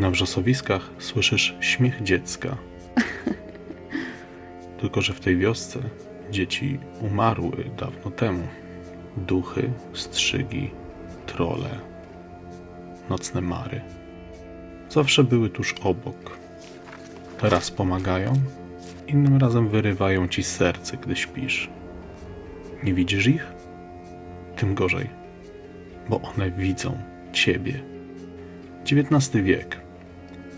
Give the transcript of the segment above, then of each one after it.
Na wrzosowiskach słyszysz śmiech dziecka. Tylko, że w tej wiosce dzieci umarły dawno temu. Duchy, strzygi, trole, nocne mary. Zawsze były tuż obok. Raz pomagają, innym razem wyrywają ci serce, gdy śpisz. Nie widzisz ich? Tym gorzej, bo one widzą ciebie. XIX wiek.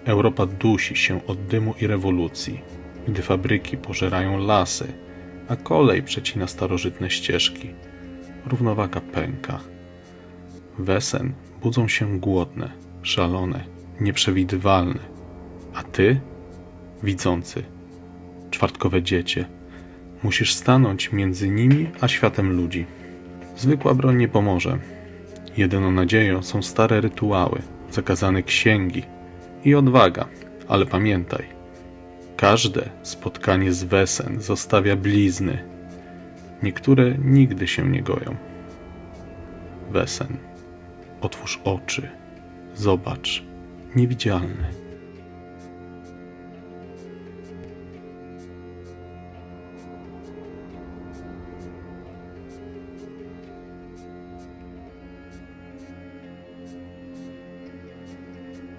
Europa dusi się od dymu i rewolucji, gdy fabryki pożerają lasy, a kolej przecina starożytne ścieżki. Równowaga pęka. Wesen budzą się głodne, szalone, nieprzewidywalne. A ty, widzący, czwartkowe dziecię, musisz stanąć między nimi a światem ludzi. Zwykła broń nie pomoże. Jedyną nadzieją są stare rytuały, zakazane księgi i odwaga. Ale pamiętaj, każde spotkanie z Wesen zostawia blizny. Niektóre nigdy się nie goją. Wesen, otwórz oczy, zobacz, niewidzialny.